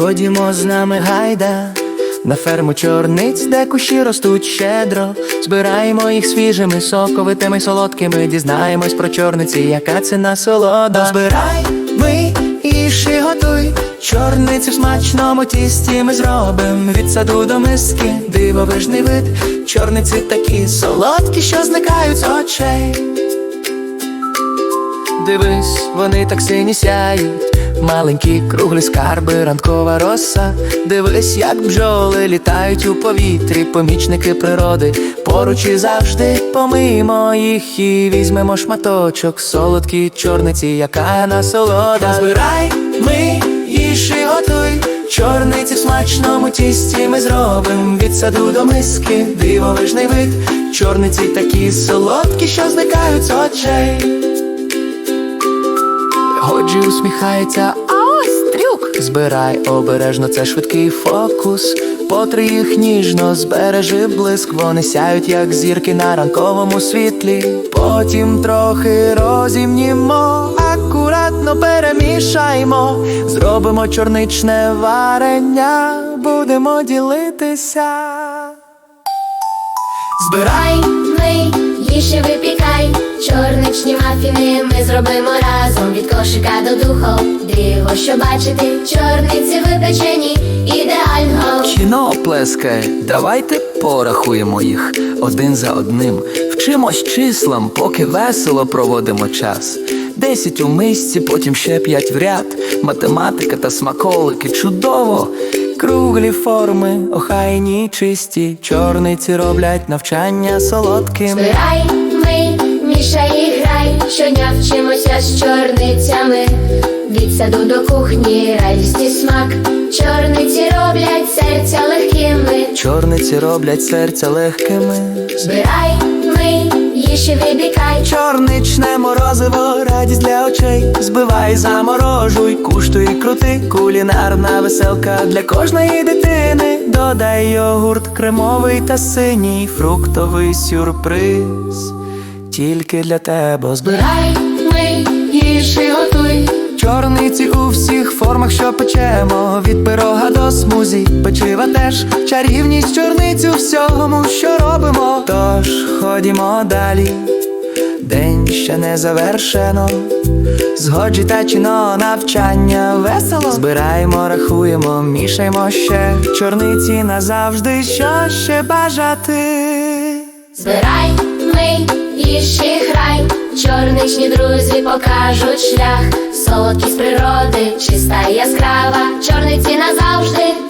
Ходімо з нами гайда на ферму чорниць, де кущі ростуть щедро. Збираємо їх свіжими, соковитими, солодкими. Дізнаємось про чорниці, яка це насолода. Збирай, ми їж і готуй. Чорниці в смачному тісті ми зробим від саду до миски, дивовижний вид. Чорниці такі солодкі, що зникають очей. Дивись, вони так сині сяють, маленькі круглі скарби, ранкова роса. Дивись, як бджоли літають у повітрі, помічники природи. Поруч і завжди помимо їх і візьмемо шматочок, солодкі чорниці, яка насолода. Збирай, ми їж готуй. Чорниці в смачному тісті ми зробим від саду до миски, дивовижний вид. Чорниці такі солодкі, що зникають з очей. Годжі усміхається, а ось трюк. Збирай обережно, це швидкий фокус. Потри їх ніжно, збережи блиск, вони сяють, як зірки на ранковому світлі. Потім трохи розімнімо, акуратно перемішаймо, зробимо чорничне варення, будемо ділитися. Збирай. Ми їж і випікай, чорничні мафіни ми зробимо від кошика до що бачити, чорниці випечені ідеально. Кіно плескає, давайте порахуємо їх один за одним. Вчимось числам, поки весело проводимо час. Десять у мисці, потім ще п'ять в ряд. Математика та смаколики чудово. Круглі форми, охайні чисті. Чорниці роблять навчання солодким. Збирай, ми, грай, щодня вчимося з чорницями. Від саду до кухні, радість і смак. Чорниці роблять серця легкими. Чорниці роблять серця легкими. Збирай, ми, їж і випікай, Чорничне морозиво, радість для очей. Збивай, заморожуй, куштуй, крути, кулінарна веселка для кожної дитини. Додай йогурт кремовий та синій, фруктовий сюрприз. Тільки для тебе збирай ми, їж і готуй. чорниці у всіх формах, що печемо. Від пирога до смузі, печива теж чарівність чорниць у всьому, що робимо. Тож ходімо далі. День ще не завершено. Згоджі та чино навчання весело. Збираємо, рахуємо, мішаємо ще чорниці назавжди, що ще бажати. Збирай, ми, їж і грай, чорничні друзі покажуть шлях, солодкість природи, чиста яскрава, чорниці назавжди.